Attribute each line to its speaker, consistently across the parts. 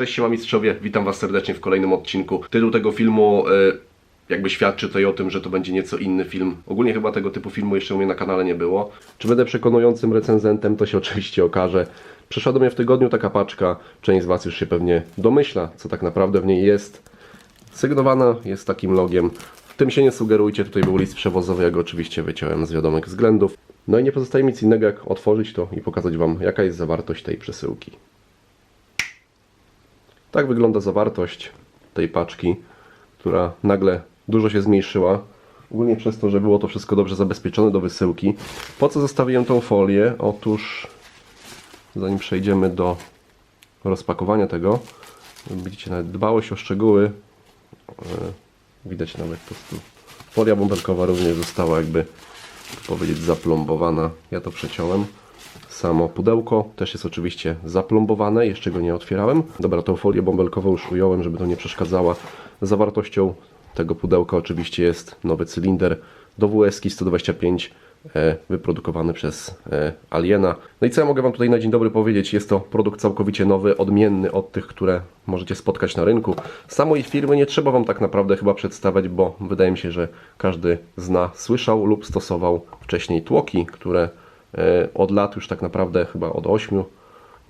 Speaker 1: Cześć siema mistrzowie, witam was serdecznie w kolejnym odcinku. Tytuł tego filmu e, jakby świadczy tutaj o tym, że to będzie nieco inny film. Ogólnie chyba tego typu filmu jeszcze u mnie na kanale nie było. Czy będę przekonującym recenzentem, to się oczywiście okaże. Przyszła do mnie w tygodniu taka paczka, część z was już się pewnie domyśla, co tak naprawdę w niej jest. Sygnowana jest takim logiem. W tym się nie sugerujcie, tutaj był list przewozowy, ja go oczywiście wyciąłem z wiadomych względów. No i nie pozostaje mi nic innego jak otworzyć to i pokazać wam jaka jest zawartość tej przesyłki. Tak wygląda zawartość tej paczki, która nagle dużo się zmniejszyła. Ogólnie przez to, że było to wszystko dobrze zabezpieczone do wysyłki. Po co zostawiłem tą folię? Otóż, zanim przejdziemy do rozpakowania tego, widzicie nawet dbałość o szczegóły. E, Widać nawet po prostu folia bąbelkowa również została jakby powiedzieć zaplombowana. Ja to przeciąłem. Samo pudełko też jest oczywiście zaplombowane, jeszcze go nie otwierałem. Dobra, tą folię bąbelkową już ująłem, żeby to nie przeszkadzała. Zawartością tego pudełka oczywiście jest nowy cylinder do WSK 125 e, wyprodukowany przez e, Aliena. No i co ja mogę Wam tutaj na dzień dobry powiedzieć? Jest to produkt całkowicie nowy, odmienny od tych, które możecie spotkać na rynku. Samej firmy nie trzeba Wam tak naprawdę chyba przedstawiać, bo wydaje mi się, że każdy zna, słyszał lub stosował wcześniej tłoki, które od lat już tak naprawdę chyba od 8,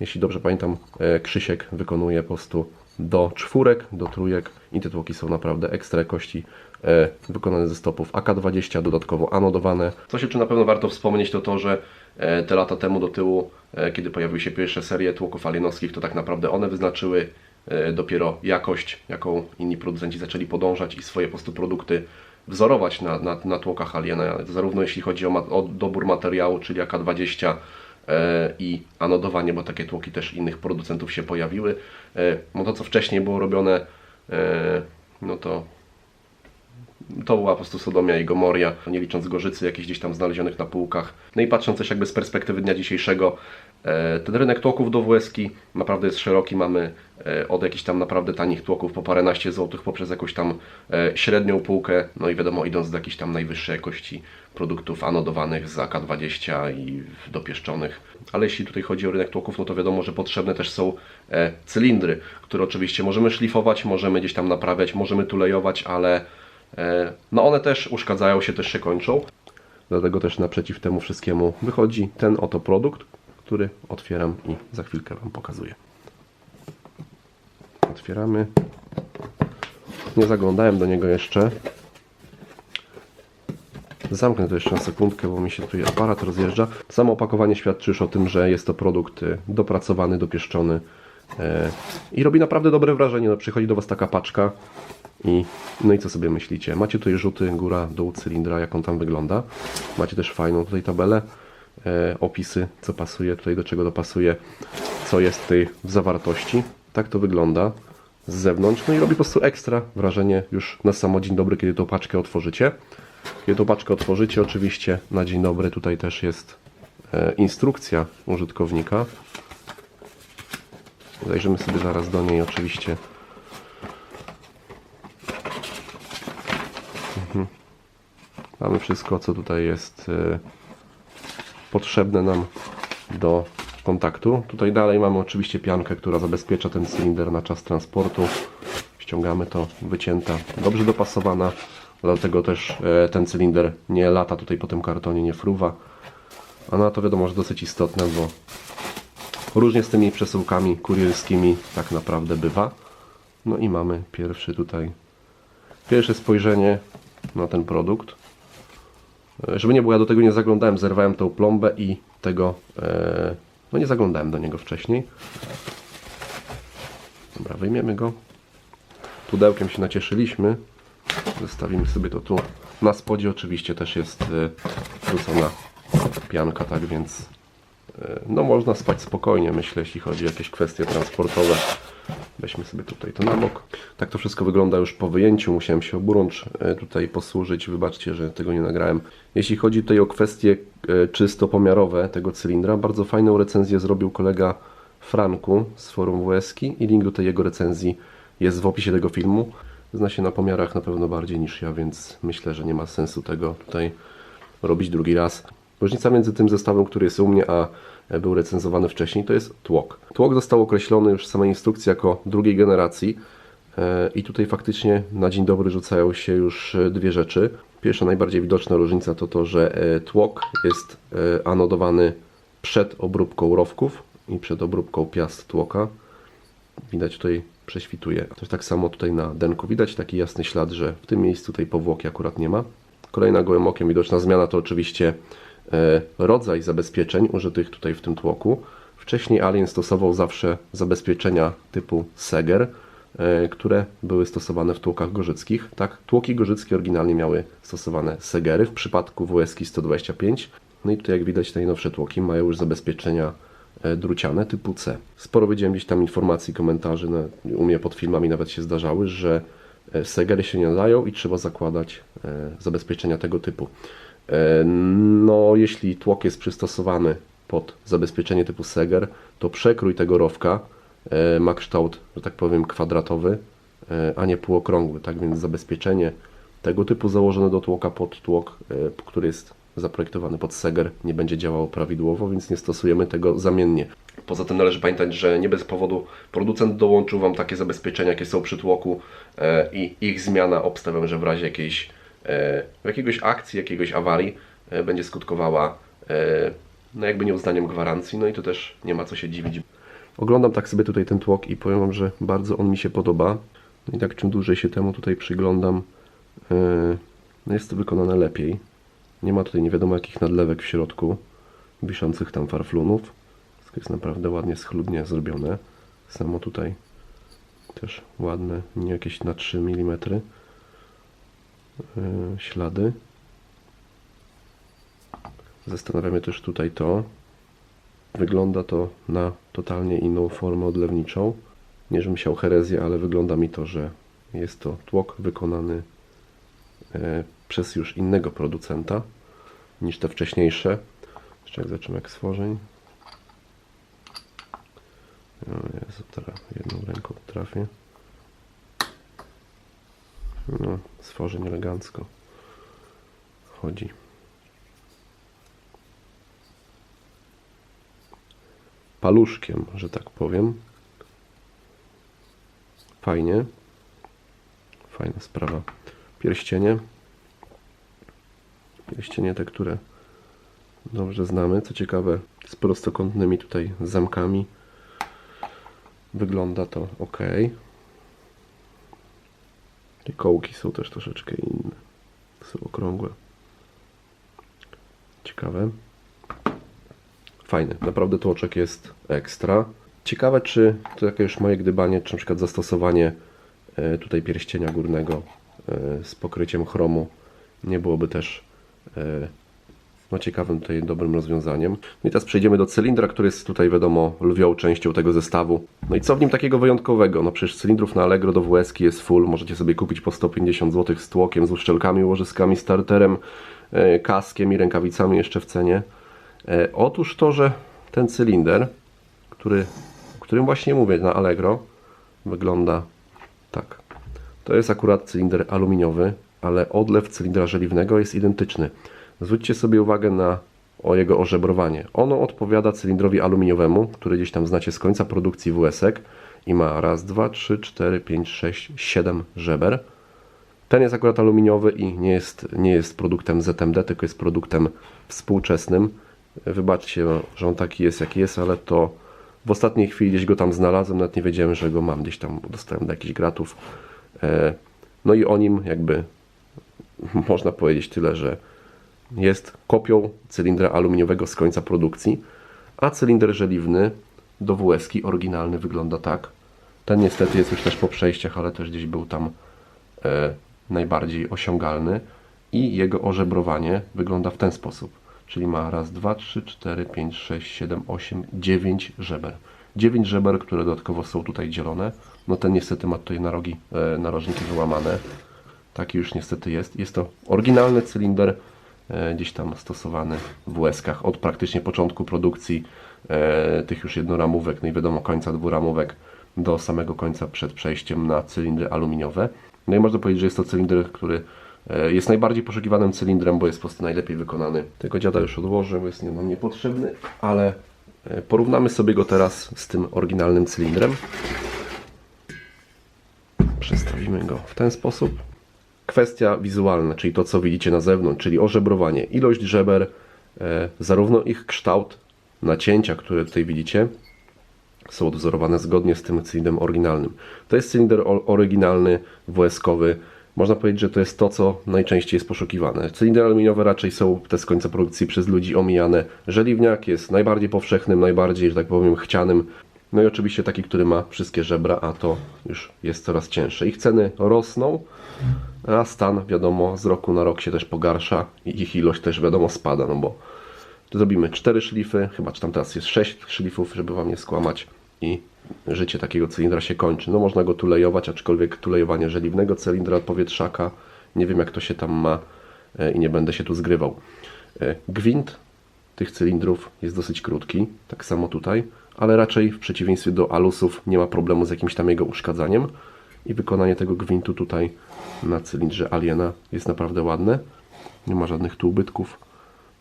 Speaker 1: jeśli dobrze pamiętam, e, Krzysiek wykonuje po prostu do czwórek, do trójek i te tłoki są naprawdę ekstra jakości e, wykonane ze stopów AK20, dodatkowo anodowane. Co się czy na pewno warto wspomnieć to to, że e, te lata temu do tyłu, e, kiedy pojawiły się pierwsze serie tłoków alienowskich, to tak naprawdę one wyznaczyły e, dopiero jakość, jaką inni producenci zaczęli podążać i swoje po prostu produkty wzorować na, na, na tłokach Aliena, zarówno jeśli chodzi o, ma, o dobór materiału, czyli AK20 e, i anodowanie, bo takie tłoki też innych producentów się pojawiły. E, no to co wcześniej było robione, e, no to to była po prostu Sodomia i Gomoria, nie licząc gorzycy jakichś gdzieś tam znalezionych na półkach. No i patrząc też jakby z perspektywy dnia dzisiejszego, ten rynek tłoków do WSK naprawdę jest szeroki. Mamy e, od jakichś tam naprawdę tanich tłoków po paręnaście złotych poprzez jakąś tam e, średnią półkę, no i wiadomo idąc do jakichś tam najwyższej jakości produktów anodowanych z AK-20 i dopieszczonych. Ale jeśli tutaj chodzi o rynek tłoków, no to wiadomo, że potrzebne też są e, cylindry, które oczywiście możemy szlifować, możemy gdzieś tam naprawiać, możemy tulejować, ale E, No one też uszkadzają się, też się kończą. Dlatego też naprzeciw temu wszystkiemu wychodzi ten oto produkt, który otwieram i za chwilkę Wam pokazuję. Otwieramy. Nie zaglądałem do niego jeszcze. Zamknę to jeszcze na sekundkę, bo mi się tutaj aparat rozjeżdża. Samo opakowanie świadczy już o tym, że jest to produkt y, dopracowany, dopieszczony e, i robi naprawdę dobre wrażenie. No, przychodzi do Was taka paczka i no i co sobie myślicie? Macie tutaj rzuty góra, dół cylindra, jak on tam wygląda. Macie też fajną tutaj tabelę, opisy, co pasuje, tutaj do czego dopasuje, co jest tutaj w zawartości. Tak to wygląda z zewnątrz. No i robi po prostu ekstra wrażenie już na samo dzień dobry, kiedy tą paczkę otworzycie. Kiedy tą paczkę otworzycie, oczywiście na dzień dobry tutaj też jest e, instrukcja użytkownika. Zajrzymy sobie zaraz do niej oczywiście. Mamy wszystko, co tutaj jest e, potrzebne nam do kontaktu. Tutaj dalej mamy oczywiście piankę, która zabezpiecza ten cylinder na czas transportu. Ściągamy to, wycięta, dobrze dopasowana. Dlatego też e, ten cylinder nie lata tutaj po tym kartonie, nie fruwa. A na to wiadomo, że dosyć istotne, bo różnie z tymi przesyłkami kurierskimi tak naprawdę bywa. No i mamy pierwszy tutaj, pierwsze spojrzenie na ten produkt. Żeby nie było, ja do tego nie zaglądałem, zerwałem tą plombę i tego, e, no nie zaglądałem do niego wcześniej. Dobra, wyjmiemy go. Pudełkiem się nacieszyliśmy. Zostawimy sobie to tu. Na spodzie oczywiście też jest e, wrzucona pianka, tak więc e, no można spać spokojnie, myślę, jeśli chodzi o jakieś kwestie transportowe. Weźmy sobie tutaj to na bok. Tak to wszystko wygląda już po wyjęciu. Musiałem się oburącz e, tutaj posłużyć. Wybaczcie, że tego nie nagrałem. Jeśli chodzi tutaj o kwestie e, czysto pomiarowe tego cylindra, bardzo fajną recenzję zrobił kolega Franku z forum WSK i link do tej jego recenzji jest w opisie tego filmu. Zna się na pomiarach na pewno bardziej niż ja, więc myślę, że nie ma sensu tego tutaj robić drugi raz. Różnica między tym zestawem, który jest u mnie, a był recenzowany wcześniej, to jest tłok. Tłok został określony już w samej instrukcji jako drugiej generacji e, i tutaj faktycznie na dzień dobry rzucają się już e, dwie rzeczy. Pierwsza, najbardziej widoczna różnica to to, że e, tłok jest e, anodowany przed obróbką rowków i przed obróbką piast tłoka. Widać tutaj prześwituje. Też tak samo tutaj na denku widać taki jasny ślad, że w tym miejscu tej powłoki akurat nie ma. Kolejna gołym okiem widoczna zmiana to oczywiście e, rodzaj zabezpieczeń użytych tutaj w tym tłoku. Wcześniej Alien stosował zawsze zabezpieczenia typu Seger, e, które były stosowane w tłokach gorzyckich. Tak, tłoki gorzyckie oryginalnie miały stosowane Segery w przypadku WSK 125. No i tutaj jak widać najnowsze tłoki mają już zabezpieczenia e, druciane typu C. Sporo widziałem gdzieś tam informacji, komentarzy, no, u mnie pod filmami nawet się zdarzały, że e, Segery się nie nadają i trzeba zakładać e, zabezpieczenia tego typu. E, No, jeśli tłok jest przystosowany pod zabezpieczenie typu Seger, to przekrój tego rowka e, ma kształt, że tak powiem, kwadratowy, e, a nie półokrągły. Tak więc zabezpieczenie tego typu założone do tłoka pod tłok, który jest zaprojektowany pod Seger, nie będzie działało prawidłowo, więc nie stosujemy tego zamiennie. Poza tym należy pamiętać, że nie bez powodu producent dołączył Wam takie zabezpieczenia, jakie są przy tłoku i ich zmiana obstawiam, że w razie jakiejś e, jakiegoś akcji, jakiegoś awarii e, będzie skutkowała e, no jakby nieuznaniem gwarancji, no i to też nie ma co się dziwić. Oglądam tak sobie tutaj ten tłok i powiem Wam, że bardzo on mi się podoba. No i tak czym dłużej się temu tutaj przyglądam, no jest to wykonane lepiej. Nie ma tutaj nie wiadomo jakich nadlewek w środku, wiszących tam farflunów. Wszystko jest naprawdę ładnie, schludnie zrobione. Samo tutaj też ładne, nie jakieś na 3 mm ślady. Zastanawia mnie też tutaj to. Wygląda to na totalnie inną formę odlewniczą. Nie, żebym siał herezję, ale wygląda mi to, że jest to tłok wykonany e, przez już innego producenta niż te wcześniejsze. Jeszcze jak zaczynam jak stworzeń. O Jezu, teraz jedną ręką trafię. No, stworzeń elegancko chodzi. Paluszkiem, że tak powiem. Fajnie. Fajna sprawa. Pierścienie. Pierścienie te, które dobrze znamy. Co ciekawe, z prostokątnymi tutaj zamkami. Wygląda to ok. Te kołki są też troszeczkę inne. Są okrągłe. Ciekawe. Fajny. Naprawdę tłoczek jest ekstra. Ciekawe, czy to jakieś moje gdybanie, czy na przykład zastosowanie e, tutaj pierścienia górnego e, z pokryciem chromu nie byłoby też e, no, ciekawym tutaj dobrym rozwiązaniem. No i teraz przejdziemy do cylindra, który jest tutaj wiadomo lwią częścią tego zestawu. No i co w nim takiego wyjątkowego? No przecież cylindrów na Allegro do WSK jest full, możecie sobie kupić po 150 zł z tłokiem, z uszczelkami, łożyskami, starterem, e, kaskiem i rękawicami jeszcze w cenie. E, Otóż to, że ten cylinder, który, o którym właśnie mówię na Allegro, wygląda tak. To jest akurat cylinder aluminiowy, ale odlew cylindra żeliwnego jest identyczny. Zwróćcie sobie uwagę na o jego ożebrowanie. Ono odpowiada cylindrowi aluminiowemu, który gdzieś tam znacie z końca produkcji WSek i ma raz, dwa, trzy, cztery, pięć, sześć, siedem żeber. Ten jest akurat aluminiowy i nie jest, nie jest produktem ZMD, tylko jest produktem współczesnym. Wybaczcie, że on taki jest jaki jest, ale to w ostatniej chwili gdzieś go tam znalazłem, nawet nie wiedziałem, że go mam gdzieś tam, dostałem do jakichś gratów. E, No i o nim jakby można powiedzieć tyle, że jest kopią cylindra aluminiowego z końca produkcji, a cylinder żeliwny do WSK oryginalny wygląda tak. Ten niestety jest już też po przejściach, ale też gdzieś był tam e, najbardziej osiągalny i jego ożebrowanie wygląda w ten sposób. Czyli ma raz, dwa, trzy, cztery, pięć, sześć, siedem, osiem, dziewięć żeber. Dziewięć żeber, które dodatkowo są tutaj dzielone. No ten niestety ma tutaj narogi, e, narożniki wyłamane. Taki już niestety jest. Jest to oryginalny cylinder, gdzieś tam stosowany w łezkach od praktycznie początku produkcji e, tych już jednoramówek, no i wiadomo końca dwuramówek do samego końca przed przejściem na cylindry aluminiowe. No i można powiedzieć, że jest to cylinder, który e, jest najbardziej poszukiwanym cylindrem, bo jest po prostu najlepiej wykonany. Tego dziada już odłożę, bo jest nam niepotrzebny, ale E, Porównamy sobie go teraz z tym oryginalnym cylindrem. Przestawimy go w ten sposób. Kwestia wizualna, czyli to co widzicie na zewnątrz, czyli ożebrowanie, ilość żeber, e, zarówno ich kształt, nacięcia, które tutaj widzicie, są odwzorowane zgodnie z tym cylindrem oryginalnym. To jest cylinder oryginalny, WS-kowy. Można powiedzieć, że to jest to, co najczęściej jest poszukiwane. Cylindry aluminiowe raczej są te z końca produkcji przez ludzi omijane. Żeliwniak jest najbardziej powszechnym, najbardziej, że tak powiem, chcianym. No i oczywiście taki, który ma wszystkie żebra, a to już jest coraz cięższe. Ich ceny rosną, a stan, wiadomo, z roku na rok się też pogarsza i ich ilość też, wiadomo, spada, no bo zrobimy 4 szlify, chyba czy tam teraz jest 6 szlifów, żeby Wam nie skłamać i życie takiego cylindra się kończy. No można go tulejować, aczkolwiek tulejowanie żeliwnego cylindra powietrzaka, nie wiem jak to się tam ma e, i nie będę się tu zgrywał. E, Gwint tych cylindrów jest dosyć krótki, tak samo tutaj, ale raczej w przeciwieństwie do alusów nie ma problemu z jakimś tam jego uszkadzaniem i wykonanie tego gwintu tutaj na cylindrze Aliena jest naprawdę ładne. Nie ma żadnych tu ubytków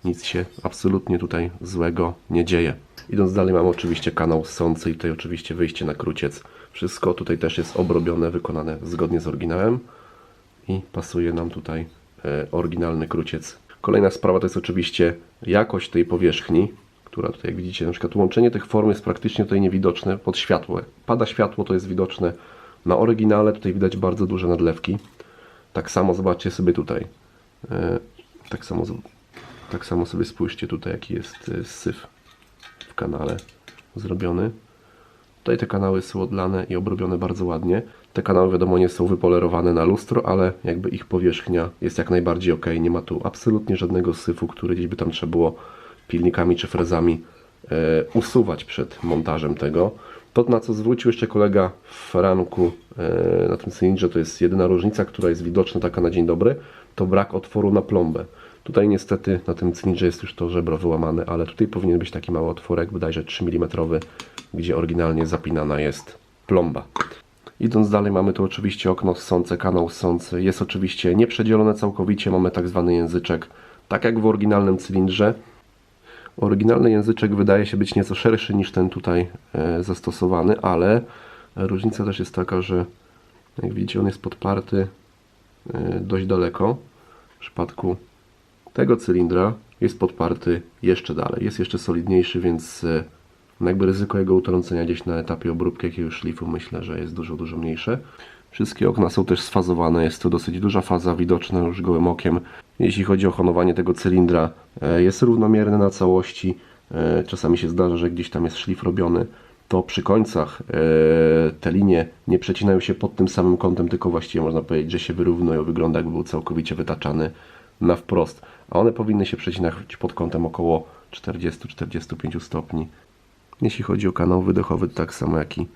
Speaker 1: nic się absolutnie tutaj złego nie dzieje. Idąc dalej mamy oczywiście kanał ssący i tutaj oczywiście wyjście na kruciec. Wszystko tutaj też jest obrobione, wykonane zgodnie z oryginałem i pasuje nam tutaj e, oryginalny kruciec. Kolejna sprawa to jest oczywiście jakość tej powierzchni, która tutaj jak widzicie, na przykład łączenie tych form jest praktycznie tutaj niewidoczne pod światło. Pada światło to jest widoczne na oryginale, tutaj widać bardzo duże nadlewki. Tak samo zobaczcie sobie tutaj. E, Tak samo tak samo sobie spójrzcie tutaj, jaki jest y, syf w kanale zrobiony. Tutaj te kanały są odlane i obrobione bardzo ładnie. Te kanały wiadomo nie są wypolerowane na lustro, ale jakby ich powierzchnia jest jak najbardziej ok. Nie ma tu absolutnie żadnego syfu, który gdzieś by tam trzeba było pilnikami czy frezami e, usuwać przed montażem tego. To na co zwrócił jeszcze kolega w Franku e, na tym cylindrze, to jest jedyna różnica, która jest widoczna taka na dzień dobry, to brak otworu na plombę. Tutaj niestety na tym cylindrze jest już to żebro wyłamane, ale tutaj powinien być taki mały otworek, bodajże 3 mm, gdzie oryginalnie zapinana jest plomba. Idąc dalej mamy tu oczywiście okno ssące, kanał ssący. Jest oczywiście nieprzedzielone całkowicie, mamy tak zwany języczek, tak jak w oryginalnym cylindrze. Oryginalny języczek wydaje się być nieco szerszy niż ten tutaj e, zastosowany, ale różnica też jest taka, że jak widzicie on jest podparty e, dość daleko. W przypadku tego cylindra jest podparty jeszcze dalej. Jest jeszcze solidniejszy, więc e, jakby ryzyko jego utrącenia gdzieś na etapie obróbki jakiegoś szlifu myślę, że jest dużo, dużo mniejsze. Wszystkie okna są też sfazowane, jest to dosyć duża faza, widoczna już gołym okiem. Jeśli chodzi o honowanie tego cylindra, e, jest równomierne na całości. E, Czasami się zdarza, że gdzieś tam jest szlif robiony. To przy końcach e, te linie nie przecinają się pod tym samym kątem, tylko właściwie można powiedzieć, że się wyrównują. Wygląda jakby był całkowicie wytaczany na wprost. A one powinny się przecinać pod kątem około 40-45 stopni. Jeśli chodzi o kanał wydechowy, tak samo jak i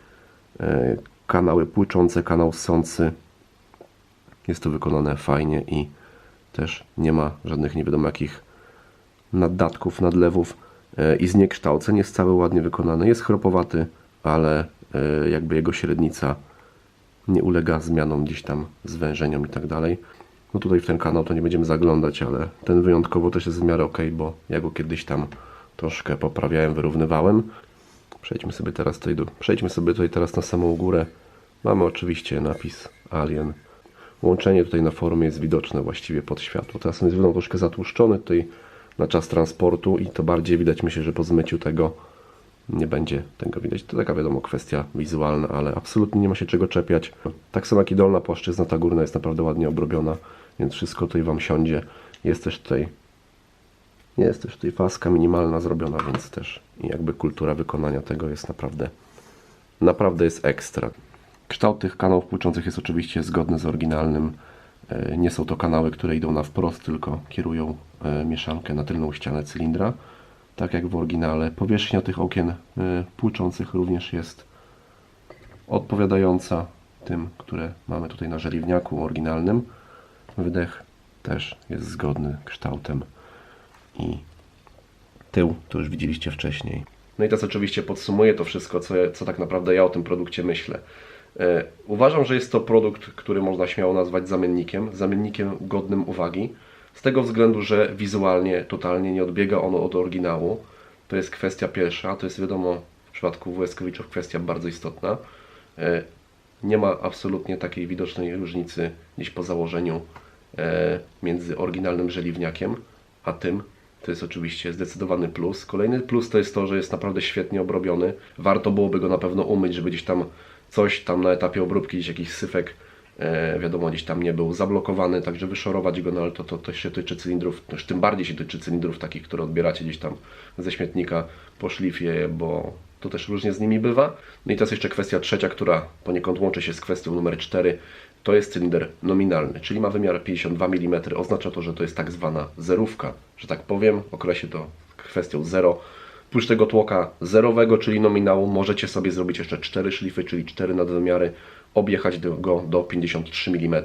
Speaker 1: kanały płyczące, kanał ssący. Jest to wykonane fajnie i też nie ma żadnych nie wiadomo jakich naddatków, nadlewów e, i zniekształceń. Jest cały ładnie wykonany. Jest chropowaty, ale e, jakby jego średnica nie ulega zmianom gdzieś tam, zwężeniom i tak dalej. No tutaj w ten kanał to nie będziemy zaglądać, ale ten wyjątkowo też jest w miarę ok, bo ja go kiedyś tam troszkę poprawiałem, wyrównywałem. Przejdźmy sobie teraz tutaj do, przejdźmy sobie tutaj teraz na samą górę. Mamy oczywiście napis Alien. Łączenie tutaj na formie jest widoczne właściwie pod światło. Teraz on jest wyglądał troszkę zatłuszczony tutaj na czas transportu i to bardziej widać myślę, że po zmyciu tego nie będzie tego widać. To taka wiadomo kwestia wizualna, ale absolutnie nie ma się czego czepiać. Tak samo jak i dolna płaszczyzna, ta górna jest naprawdę ładnie obrobiona, więc wszystko tutaj Wam siądzie. Jest też tutaj jest też tutaj faska minimalna zrobiona, więc też jakby kultura wykonania tego jest naprawdę naprawdę jest ekstra. Kształt tych kanałów płuczących jest oczywiście zgodny z oryginalnym. E, Nie są to kanały, które idą na wprost, tylko kierują e, mieszankę na tylną ścianę cylindra, tak jak w oryginale. Powierzchnia tych okien e, płuczących również jest odpowiadająca tym, które mamy tutaj na żeliwniaku oryginalnym. Wydech też jest zgodny kształtem i tył, to już widzieliście wcześniej. No i teraz oczywiście podsumuję to wszystko, co, co tak naprawdę ja o tym produkcie myślę. E, uważam, że jest to produkt, który można śmiało nazwać zamiennikiem, zamiennikiem godnym uwagi, z tego względu, że wizualnie totalnie nie odbiega ono od oryginału. To jest kwestia pierwsza, to jest wiadomo w przypadku WSKowiczów kwestia bardzo istotna. E, Nie ma absolutnie takiej widocznej różnicy gdzieś po założeniu e, między oryginalnym żeliwniakiem a tym. To jest oczywiście zdecydowany plus. Kolejny plus to jest to, że jest naprawdę świetnie obrobiony. Warto byłoby go na pewno umyć, żeby gdzieś tam coś tam na etapie obróbki, gdzieś jakiś syfek, e, wiadomo, gdzieś tam nie był zablokowany, także wyszorować go, no ale to, to, to się tyczy cylindrów, też tym bardziej się tyczy cylindrów takich, które odbieracie gdzieś tam ze śmietnika po szlifie, bo to też różnie z nimi bywa. No i teraz jeszcze kwestia trzecia, która poniekąd łączy się z kwestią numer 4. To jest cylinder nominalny, czyli ma wymiar 52 mm. Oznacza to, że to jest tak zwana zerówka, że tak powiem. Określę to kwestią 0. Oprócz tego tłoka zerowego, czyli nominału, możecie sobie zrobić jeszcze 4 szlify, czyli 4 nadwymiary, objechać go do 53 mm.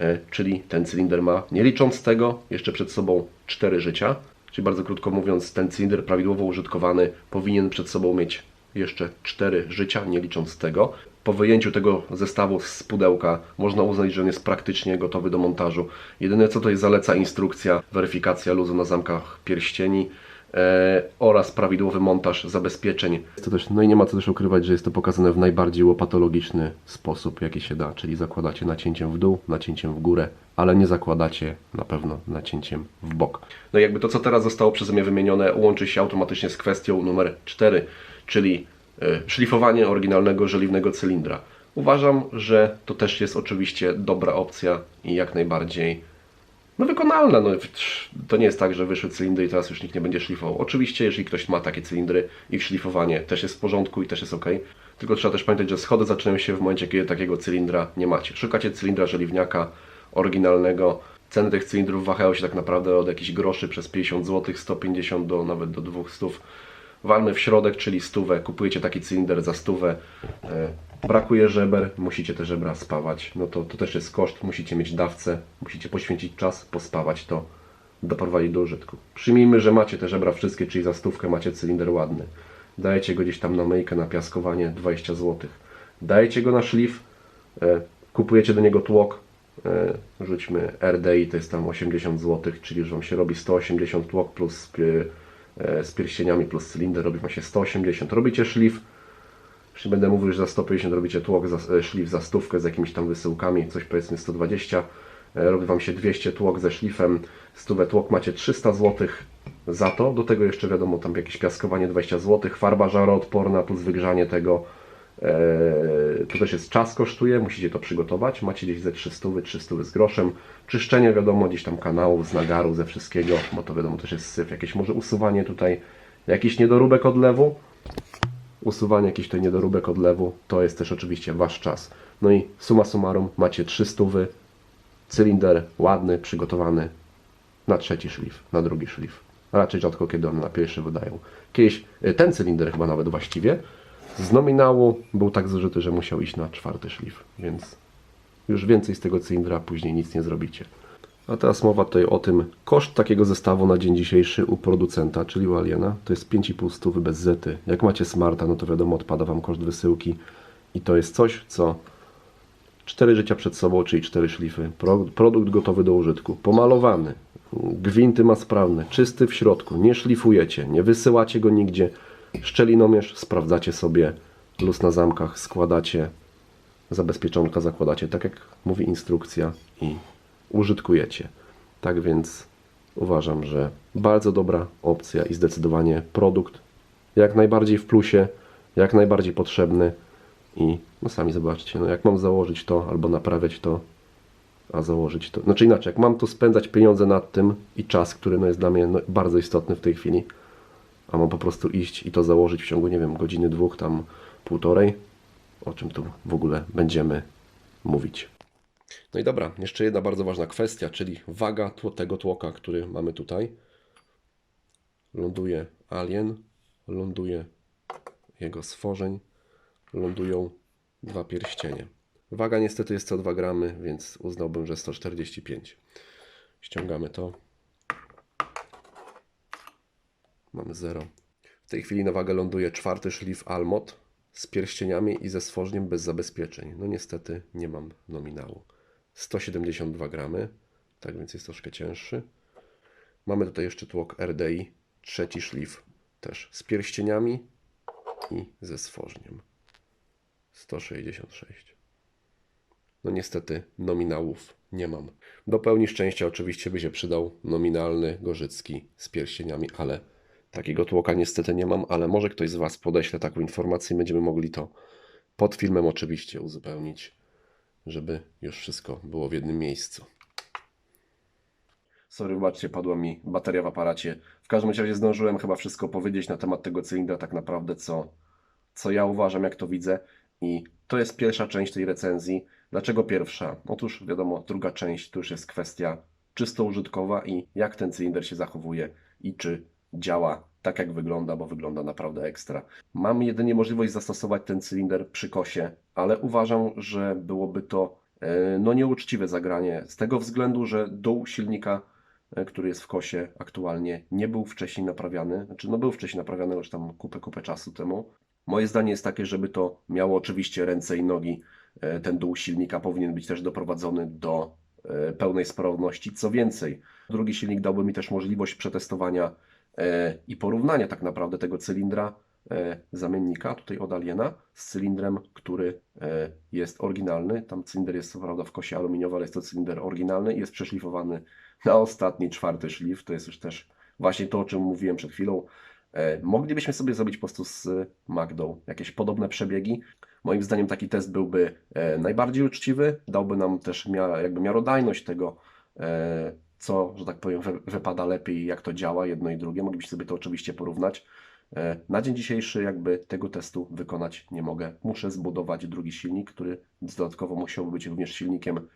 Speaker 1: E, Czyli ten cylinder ma, nie licząc tego, jeszcze przed sobą 4 życia. Czyli bardzo krótko mówiąc, ten cylinder prawidłowo użytkowany powinien przed sobą mieć jeszcze 4 życia, nie licząc tego. Po wyjęciu tego zestawu z pudełka można uznać, że on jest praktycznie gotowy do montażu. Jedyne co tutaj zaleca instrukcja, weryfikacja luzu na zamkach pierścieni e, oraz prawidłowy montaż zabezpieczeń. To też, no i nie ma co też ukrywać, że jest to pokazane w najbardziej łopatologiczny sposób, jaki się da, czyli zakładacie nacięciem w dół, nacięciem w górę, ale nie zakładacie na pewno nacięciem w bok. No i jakby to, co teraz zostało przeze mnie wymienione, łączy się automatycznie z kwestią numer 4, czyli szlifowanie oryginalnego żeliwnego cylindra. Uważam, że to też jest oczywiście dobra opcja i jak najbardziej no wykonalna. No, to nie jest tak, że wyszły cylindry i teraz już nikt nie będzie szlifował. Oczywiście, jeżeli ktoś ma takie cylindry, ich szlifowanie też jest w porządku i też jest ok. Tylko trzeba też pamiętać, że schody zaczynają się w momencie, kiedy takiego cylindra nie macie. Szukacie cylindra żeliwniaka oryginalnego. Ceny tych cylindrów wahają się tak naprawdę od jakichś groszy przez 50 zł, 150 do nawet do 200 walmy w środek, czyli stówę, kupujecie taki cylinder za stówę, e, brakuje żeber, musicie te żebra spawać, no to, to też jest koszt, musicie mieć dawcę, musicie poświęcić czas, pospawać to, doprowadzić do użytku. Przyjmijmy, że macie te żebra wszystkie, czyli za stówkę macie cylinder ładny. Dajecie go gdzieś tam na myjkę, na piaskowanie 20 zł. Dajecie go na szlif, e, kupujecie do niego tłok, e, rzućmy RDI, to jest tam 80 zł, czyli już Wam się robi 180 tłok plus z pierścieniami plus cylinder, robi się 180. Robicie szlif, nie będę mówił, że za 150 robicie tłok, za, e, szlif za stówkę z jakimiś tam wysyłkami, coś powiedzmy 120. E, Robi Wam się 200 tłok ze szlifem, stówę tłok macie 300 zł za to. Do tego jeszcze wiadomo, tam jakieś piaskowanie 20 zł, farba żaroodporna plus wygrzanie tego. Eee, to też jest czas kosztuje, musicie to przygotować. Macie gdzieś ze 300, 300 z groszem. Czyszczenie wiadomo, gdzieś tam kanałów, z nagaru, ze wszystkiego, bo to wiadomo też jest syf. Jakieś może usuwanie tutaj, jakiś niedoróbek odlewu. Usuwanie jakiś tutaj niedoróbek odlewu, to jest też oczywiście Wasz czas. No i summa summarum, macie 300, cylinder ładny, przygotowany na trzeci szlif, na drugi szlif. Raczej rzadko kiedy one na pierwszy wydają. Kiedyś y, ten cylinder chyba nawet właściwie z nominału był tak zużyty, że musiał iść na czwarty szlif, więc już więcej z tego cylindra później nic nie zrobicie. A teraz mowa tutaj o tym, koszt takiego zestawu na dzień dzisiejszy u producenta, czyli u Aliena, to jest 5,5 stówy bez zety. Jak macie smarta, no to wiadomo, odpada Wam koszt wysyłki i to jest coś, co 4 życia przed sobą, czyli 4 szlify. Pro, produkt gotowy do użytku. Pomalowany. Gwinty ma sprawne. Czysty w środku. Nie szlifujecie. Nie wysyłacie go nigdzie. Szczelinomierz sprawdzacie sobie. Luz na zamkach składacie. Zabezpieczonka zakładacie. Tak jak mówi instrukcja i użytkujecie. Tak więc uważam, że bardzo dobra opcja i zdecydowanie produkt jak najbardziej w plusie, jak najbardziej potrzebny. I no sami zobaczcie, no jak mam założyć to albo naprawiać to, a założyć to. Znaczy inaczej, jak mam tu spędzać pieniądze nad tym i czas, który no jest dla mnie no, bardzo istotny w tej chwili, a mam po prostu iść i to założyć w ciągu, nie wiem, godziny, dwóch, tam półtorej, o czym tu w ogóle będziemy mówić. No i dobra, jeszcze jedna bardzo ważna kwestia, czyli waga tego tłoka, który mamy tutaj. Ląduje alien, ląduje jego stworzeń, lądują dwa pierścienie. Waga niestety jest co 2 gramy, więc uznałbym, że 145. Ściągamy to. Mamy 0. W tej chwili na wagę ląduje czwarty szlif Almot z pierścieniami i ze stworzeniem bez zabezpieczeń. No niestety nie mam nominału. 172 gramy, tak więc jest troszkę cięższy. Mamy tutaj jeszcze tłok RDI, trzeci szlif też z pierścieniami i ze stworzeniem. 166. No niestety nominałów nie mam. Do pełni szczęścia oczywiście by się przydał nominalny Gorzycki z pierścieniami, ale takiego tłoka niestety nie mam, ale może ktoś z Was podeśle taką informację i będziemy mogli to pod filmem oczywiście uzupełnić, żeby już wszystko było w jednym miejscu. Sorry, wybaczcie, padła mi bateria w aparacie. W każdym razie zdążyłem chyba wszystko powiedzieć na temat tego cylindra, tak naprawdę, co, co ja uważam, jak to widzę. I to jest pierwsza część tej recenzji. Dlaczego pierwsza? Otóż wiadomo, druga część to już jest kwestia czysto użytkowa i jak ten cylinder się zachowuje i czy działa tak, jak wygląda, bo wygląda naprawdę ekstra. Mam jedynie możliwość zastosować ten cylinder przy kosie, ale uważam, że byłoby to e, no nieuczciwe zagranie z tego względu, że dół silnika, e, który jest w kosie aktualnie, nie był wcześniej naprawiany. Znaczy, no był wcześniej naprawiany już tam kupę, kupę czasu temu. Moje zdanie jest takie, żeby to miało oczywiście ręce i nogi. E, Ten dół silnika powinien być też doprowadzony do pełnej sprawności. Co więcej, drugi silnik dałby mi też możliwość przetestowania i porównania tak naprawdę tego cylindra e, zamiennika tutaj od Aliena z cylindrem, który e, jest oryginalny. Tam cylinder jest co prawda w kosie aluminiowej, ale jest to cylinder oryginalny i jest przeszlifowany na ostatni, czwarty szlif. To jest już też właśnie to, o czym mówiłem przed chwilą. E, Moglibyśmy sobie zrobić po prostu z Magdą jakieś podobne przebiegi. Moim zdaniem taki test byłby e, najbardziej uczciwy, dałby nam też jakby miarodajność tego, e, co, że tak powiem, wy, wypada lepiej, jak to działa, jedno i drugie. Moglibyśmy sobie to oczywiście porównać. E, Na dzień dzisiejszy jakby tego testu wykonać nie mogę. Muszę zbudować drugi silnik, który dodatkowo musiałby być również silnikiem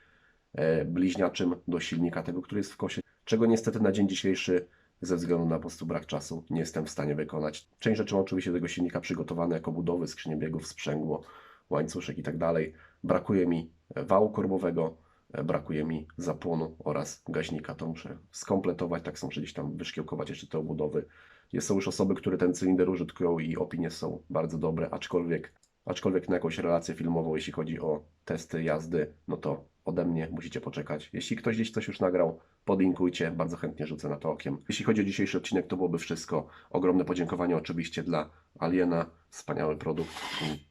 Speaker 1: e, bliźniaczym do silnika tego, który jest w kosie, czego niestety na dzień dzisiejszy ze względu na po prostu brak czasu nie jestem w stanie wykonać. Część rzeczy mam oczywiście tego silnika przygotowane jako budowy, skrzynie biegów, sprzęgło, łańcuszek i tak dalej. Brakuje mi wału korbowego, brakuje mi zapłonu oraz gaźnika. To muszę skompletować, tak są, gdzieś tam wyszkiełkować jeszcze te obudowy. Jest, są już osoby, które ten cylinder użytkują i opinie są bardzo dobre, aczkolwiek, aczkolwiek na jakąś relację filmową, jeśli chodzi o testy jazdy, no to ode mnie musicie poczekać. Jeśli ktoś gdzieś coś już nagrał, podlinkujcie, bardzo chętnie rzucę na to okiem. Jeśli chodzi o dzisiejszy odcinek, to byłoby wszystko. Ogromne podziękowanie oczywiście dla Aliena, wspaniały produkt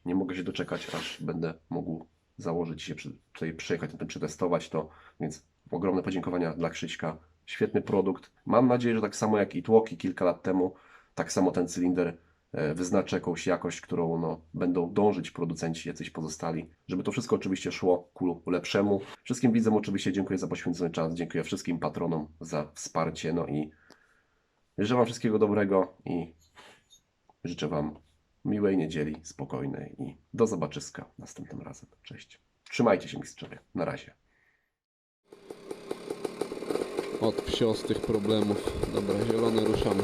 Speaker 1: nie mogę się doczekać, aż będę mógł założyć się, przy- tutaj przyjechać na tym, przetestować to, więc ogromne podziękowania dla Krzyśka. Świetny produkt. Mam nadzieję, że tak samo jak i tłoki kilka lat temu, tak samo ten cylinder e, wyznaczy jakąś jakość, którą no, będą dążyć producenci jacyś pozostali, żeby to wszystko oczywiście szło ku lepszemu. Wszystkim widzom oczywiście dziękuję za poświęcony czas, dziękuję wszystkim patronom za wsparcie, no i życzę Wam wszystkiego dobrego i życzę Wam miłej niedzieli, spokojnej i do zobaczyska następnym razem. Cześć. Trzymajcie się mistrzowie. Na razie.
Speaker 2: Od psiostych problemów. Dobra, zielony ruszamy.